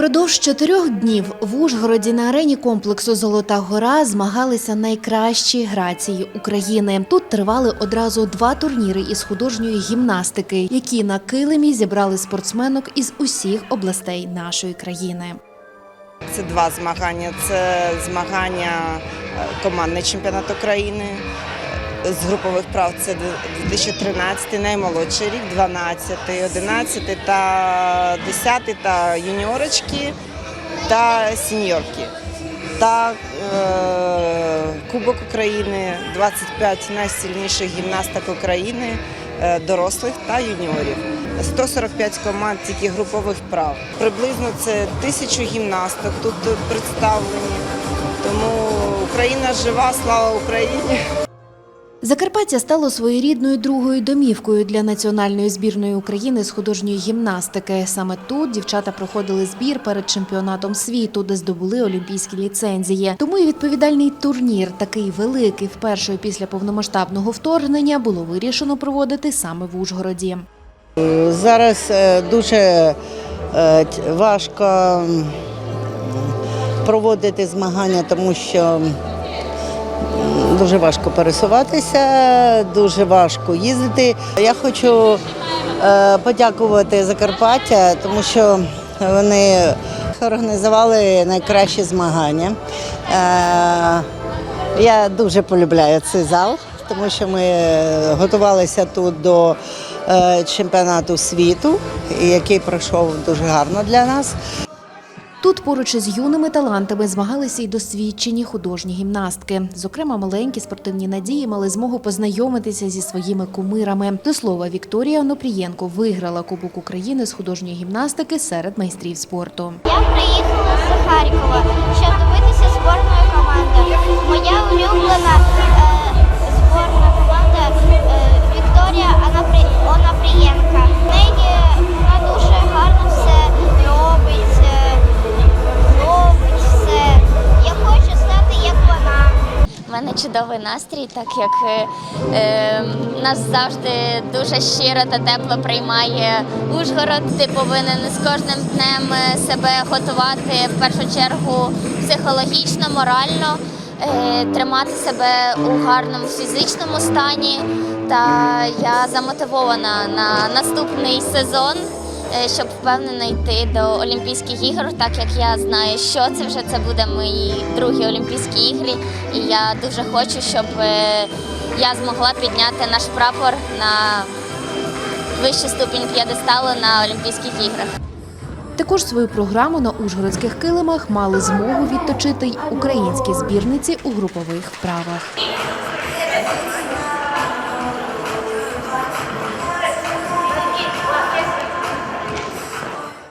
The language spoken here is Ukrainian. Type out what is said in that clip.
Упродовж чотирьох днів в Ужгороді на арені комплексу Золота гора змагалися найкращі грації України. Тут тривали одразу два турніри із художньої гімнастики, які на килимі зібрали спортсменок із усіх областей нашої країни. Це два змагання. Це змагання е, командний чемпіонат України. З групових прав це 2013, наймолодший рік, 12, 11 та 10 та юніорочки та сіньорки. Та е, Кубок України, 25 найсильніших гімнасток України, е, дорослих та юніорів. 145 команд тільки групових прав. Приблизно це тисячу гімнасток тут представлені. Тому Україна жива, слава Україні! Закарпаття стало своєрідною другою домівкою для національної збірної України з художньої гімнастики. Саме тут дівчата проходили збір перед чемпіонатом світу, де здобули олімпійські ліцензії. Тому і відповідальний турнір, такий великий вперше після повномасштабного вторгнення, було вирішено проводити саме в Ужгороді. Зараз е, дуже е, важко проводити змагання, тому що дуже важко пересуватися, дуже важко їздити. Я хочу е, подякувати Закарпаття, тому що вони організували найкращі змагання. Е, Я дуже полюбляю цей зал, тому що ми готувалися тут до е, чемпіонату світу, який пройшов дуже гарно для нас. Тут поруч із юними талантами змагалися й досвідчені художні гімнастки. Зокрема, маленькі спортивні надії мали змогу познайомитися зі своїми кумирами. До слова, Вікторія Онопрієнко виграла Кубок України з художньої гімнастики серед майстрів спорту. Я приїхала мене чудовий настрій, так як е, е, нас завжди дуже щиро та тепло приймає Ужгород. Ти повинен з кожним днем е, себе готувати в першу чергу психологічно, морально, е, тримати себе у гарному фізичному стані. Та я замотивована на наступний сезон щоб впевнено йти до Олімпійських ігор, так як я знаю, що це вже це буде мої другі Олімпійські ігри. І я дуже хочу, щоб е, я змогла підняти наш прапор на вищий ступінь п'єдесталу на Олімпійських іграх. Також свою програму на ужгородських килимах мали змогу відточити й українські збірниці у групових вправах.